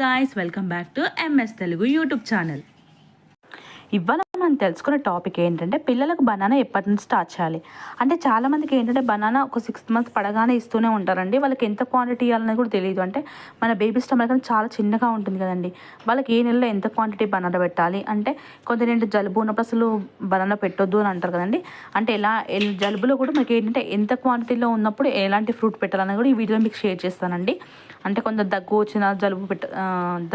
Guys, welcome back to MS Telugu YouTube channel. ఇవాళ మనం తెలుసుకునే టాపిక్ ఏంటంటే పిల్లలకు బనానా ఎప్పటి నుంచి స్టార్ట్ చేయాలి అంటే చాలామందికి ఏంటంటే బనానా ఒక సిక్స్ మంత్స్ పడగానే ఇస్తూనే ఉంటారండి వాళ్ళకి ఎంత క్వాంటిటీ ఇవ్వాలనేది కూడా తెలియదు అంటే మన బేబీ స్టమక్ చాలా చిన్నగా ఉంటుంది కదండి వాళ్ళకి ఏ నెలలో ఎంత క్వాంటిటీ బనానా పెట్టాలి అంటే కొంత ఏంటంటే జలుబు ఉన్నప్పుడు అసలు బనానా పెట్టొద్దు అని అంటారు కదండి అంటే ఎలా జలుబులో కూడా మనకి ఏంటంటే ఎంత క్వాంటిటీలో ఉన్నప్పుడు ఎలాంటి ఫ్రూట్ పెట్టాలని కూడా ఈ వీడియోలో మీకు షేర్ చేస్తానండి అంటే కొంత దగ్గు వచ్చినా జలుబు పెట్ట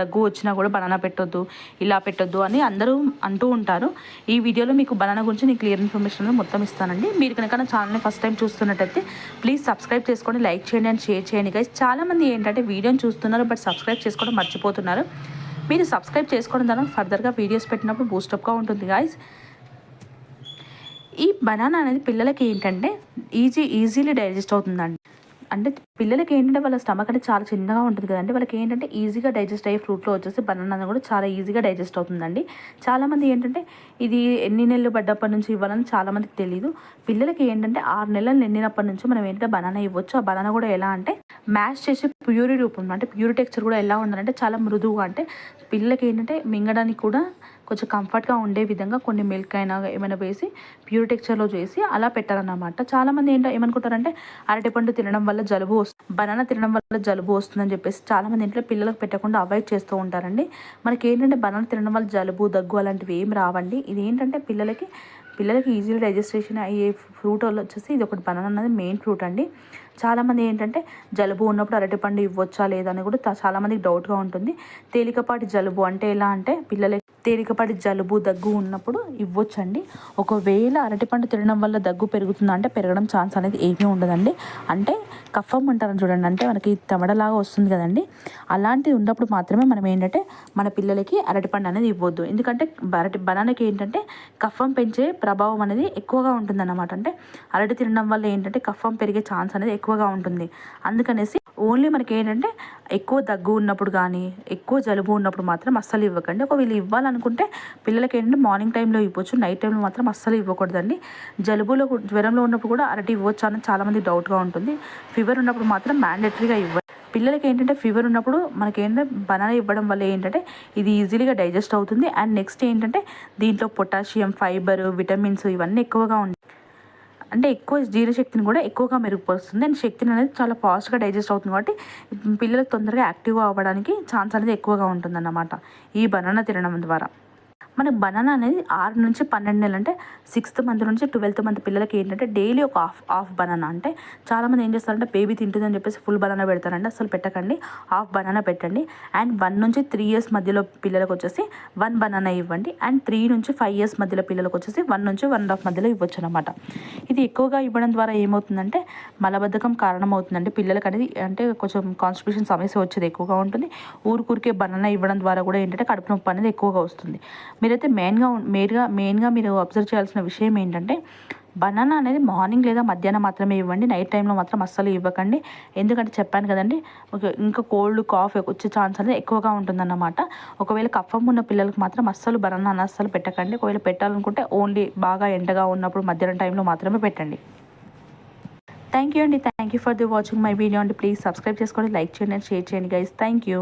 దగ్గు వచ్చినా కూడా బనానా పెట్టొద్దు ఇలా పెట్టొద్దు అని అందరూ అంటూ అంటూ ఉంటారు ఈ వీడియోలో మీకు బనానా గురించి నేను క్లియర్ ఇన్ఫర్మేషన్ మొత్తం ఇస్తానండి మీరు కనుక నా ఛానల్ని ఫస్ట్ టైం చూస్తున్నట్టయితే ప్లీజ్ సబ్స్క్రైబ్ చేసుకోండి లైక్ చేయండి అండ్ షేర్ చేయండి కానీ చాలామంది ఏంటంటే వీడియోని చూస్తున్నారు బట్ సబ్స్క్రైబ్ చేసుకోవడం మర్చిపోతున్నారు మీరు సబ్స్క్రైబ్ చేసుకోవడం ద్వారా ఫర్దర్గా వీడియోస్ పెట్టినప్పుడు బూస్టప్గా ఉంటుంది గాయస్ ఈ బనానా అనేది పిల్లలకి ఏంటంటే ఈజీ ఈజీలీ డైజెస్ట్ అవుతుందండి అంటే పిల్లలకి ఏంటంటే వాళ్ళ స్టమక్ అంటే చాలా చిన్నగా ఉంటుంది కదండి వాళ్ళకి ఏంటంటే ఈజీగా డైజెస్ట్ అయ్యే ఫ్రూట్లో వచ్చేసి బనానా కూడా చాలా ఈజీగా డైజెస్ట్ అవుతుందండి చాలామంది ఏంటంటే ఇది ఎన్ని నెలలు పడ్డప్పటి నుంచి ఇవ్వాలని చాలామందికి తెలియదు పిల్లలకి ఏంటంటే ఆరు నెలలు నిండినప్పటి నుంచి మనం ఏంటంటే బనానా ఇవ్వచ్చు ఆ బనానా కూడా ఎలా అంటే మ్యాష్ చేసే ప్యూరి రూపం అంటే ప్యూరి టెక్చర్ కూడా ఎలా ఉండాలంటే చాలా మృదువుగా అంటే పిల్లలకి ఏంటంటే మింగడానికి కూడా కొంచెం కంఫర్ట్గా ఉండే విధంగా కొన్ని మిల్క్ అయినా ఏమైనా వేసి ప్యూరి టెక్చర్లో చేసి అలా పెట్టాలన్నమాట చాలామంది ఏంటో ఏమనుకుంటారంటే అరటిపండు తినడం వల్ల జలుబు వస్తుంది బనానా తినడం వల్ల జలుబు వస్తుందని చెప్పేసి చాలామంది ఇంట్లో పిల్లలకు పెట్టకుండా అవాయిడ్ చేస్తూ ఉంటారండి మనకి ఏంటంటే బనానా తినడం వల్ల జలుబు దగ్గు అలాంటివి ఏం రావండి ఇది ఏంటంటే పిల్లలకి పిల్లలకి ఈజీగా డైజెస్టేషన్ అయ్యే ఫ్రూట్ వల్ల వచ్చేసి ఇది ఒకటి బనానా అనేది మెయిన్ ఫ్రూట్ అండి చాలామంది ఏంటంటే జలుబు ఉన్నప్పుడు అరటిపండు ఇవ్వచ్చా లేదని కూడా చాలామందికి డౌట్గా ఉంటుంది తేలికపాటి జలుబు అంటే ఎలా అంటే పిల్లలకి తేలికపాటి జలుబు దగ్గు ఉన్నప్పుడు ఇవ్వచ్చండి ఒకవేళ అరటిపండు తినడం వల్ల దగ్గు పెరుగుతుందా అంటే పెరగడం ఛాన్స్ అనేది ఏమీ ఉండదండి అంటే కఫం అంటారని చూడండి అంటే మనకి తమడలాగా వస్తుంది కదండి అలాంటిది ఉన్నప్పుడు మాత్రమే మనం ఏంటంటే మన పిల్లలకి అరటిపండు అనేది ఇవ్వద్దు ఎందుకంటే అరటి బనానాకి ఏంటంటే కఫం పెంచే ప్రభావం అనేది ఎక్కువగా ఉంటుందన్నమాట అంటే అరటి తినడం వల్ల ఏంటంటే కఫం పెరిగే ఛాన్స్ అనేది ఎక్కువగా ఉంటుంది అందుకనేసి ఓన్లీ మనకి ఏంటంటే ఎక్కువ దగ్గు ఉన్నప్పుడు కానీ ఎక్కువ జలుబు ఉన్నప్పుడు మాత్రం అస్సలు ఇవ్వకండి ఒకవేళ ఇవ్వాలనుకుంటే పిల్లలకి ఏంటంటే మార్నింగ్ టైంలో ఇవ్వచ్చు నైట్ టైంలో మాత్రం అస్సలు ఇవ్వకూడదండి జలుబులో జ్వరంలో ఉన్నప్పుడు కూడా అరటి ఇవ్వచ్చు అని చాలామంది డౌట్గా ఉంటుంది ఫీవర్ ఉన్నప్పుడు మాత్రం మ్యాండేటరీగా ఇవ్వ పిల్లలకి ఏంటంటే ఫీవర్ ఉన్నప్పుడు మనకి ఏంటంటే బనానా ఇవ్వడం వల్ల ఏంటంటే ఇది ఈజీలీగా డైజెస్ట్ అవుతుంది అండ్ నెక్స్ట్ ఏంటంటే దీంట్లో పొటాషియం ఫైబర్ విటమిన్స్ ఇవన్నీ ఎక్కువగా ఉంటాయి అంటే ఎక్కువ జీర్ణశక్తిని కూడా ఎక్కువగా మెరుగుపరుస్తుంది అండ్ శక్తిని అనేది చాలా ఫాస్ట్గా డైజెస్ట్ అవుతుంది కాబట్టి పిల్లలు తొందరగా యాక్టివ్ అవ్వడానికి ఛాన్స్ అనేది ఎక్కువగా ఉంటుందన్నమాట ఈ బనానా తినడం ద్వారా మన బనానా అనేది ఆరు నుంచి పన్నెండు నెలలు అంటే సిక్స్త్ మంత్ నుంచి ట్వెల్త్ మంత్ పిల్లలకి ఏంటంటే డైలీ ఒక హాఫ్ హాఫ్ బనానా అంటే చాలామంది ఏం చేస్తారంటే బేబీ తింటుందని చెప్పేసి ఫుల్ బనానా పెడతారండి అసలు పెట్టకండి హాఫ్ బనానా పెట్టండి అండ్ వన్ నుంచి త్రీ ఇయర్స్ మధ్యలో పిల్లలకు వచ్చేసి వన్ బనానా ఇవ్వండి అండ్ త్రీ నుంచి ఫైవ్ ఇయర్స్ మధ్యలో పిల్లలకు వచ్చేసి వన్ నుంచి వన్ అండ్ హాఫ్ మధ్యలో ఇవ్వచ్చు అనమాట ఇది ఎక్కువగా ఇవ్వడం ద్వారా ఏమవుతుందంటే మలబద్ధకం కారణమవుతుందండి పిల్లలకి అనేది అంటే కొంచెం కాన్స్టిట్యూషన్ సమస్య వచ్చేది ఎక్కువగా ఉంటుంది ఊరికూరికే బనానా ఇవ్వడం ద్వారా కూడా ఏంటంటే కడుపు నొప్పి అనేది ఎక్కువగా వస్తుంది మీరైతే మెయిన్గా మెయిన్గా మెయిన్గా మీరు అబ్జర్వ్ చేయాల్సిన విషయం ఏంటంటే బనానా అనేది మార్నింగ్ లేదా మధ్యాహ్నం మాత్రమే ఇవ్వండి నైట్ టైంలో మాత్రం అస్సలు ఇవ్వకండి ఎందుకంటే చెప్పాను కదండి ఇంకా కోల్డ్ కాఫ్ వచ్చే ఛాన్స్ అనేది ఎక్కువగా ఉంటుందన్నమాట ఒకవేళ కఫం ఉన్న పిల్లలకు మాత్రం అస్సలు బనానా అస్సలు పెట్టకండి ఒకవేళ పెట్టాలనుకుంటే ఓన్లీ బాగా ఎండగా ఉన్నప్పుడు మధ్యాహ్నం టైంలో మాత్రమే పెట్టండి థ్యాంక్ యూ అండి thank you for the watching my video అండి ప్లీజ్ సబ్స్క్రైబ్ చేసుకోండి లైక్ చేయండి అండ్ షేర్ చేయండి గైస్ థ్యాంక్ యూ